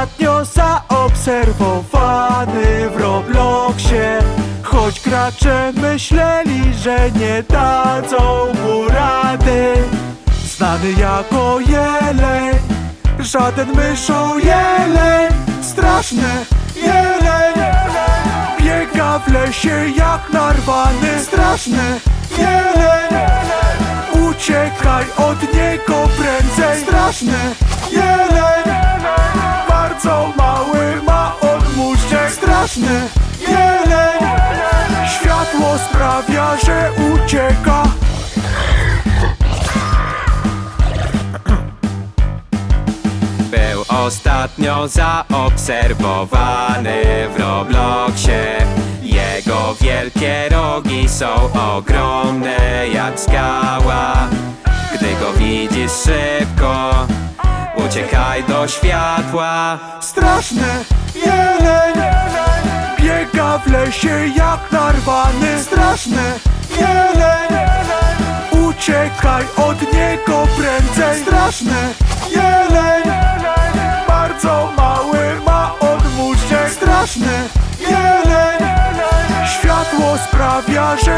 ostatnio zaobserwowany w Robloxie. Choć gracze myśleli, że nie dadzą mu rady. Znany jako jeleń. Żaden myszu jeleń. Straszny jeleń. Biega w lesie jak narwany. Straszny jeleń. Uciekaj od niego prędzej. Straszny jeleń Bardzo mały ma odmuszczek Straszny jeleń. Światło sprawia, że ucieka. Był ostatnio zaobserwowany w Robloxie. Jego wielkie rogi są ogromne jak skała. Gdy go widzisz szybko Uciekaj do światła. Straszny jeleń. Biega w lesie jak narwany. Straszny jeleń. Uciekaj od niego prędzej. Straszny jeleń. Bardzo mały ma odmuszczek Straszny jeleń. Światło sprawia, że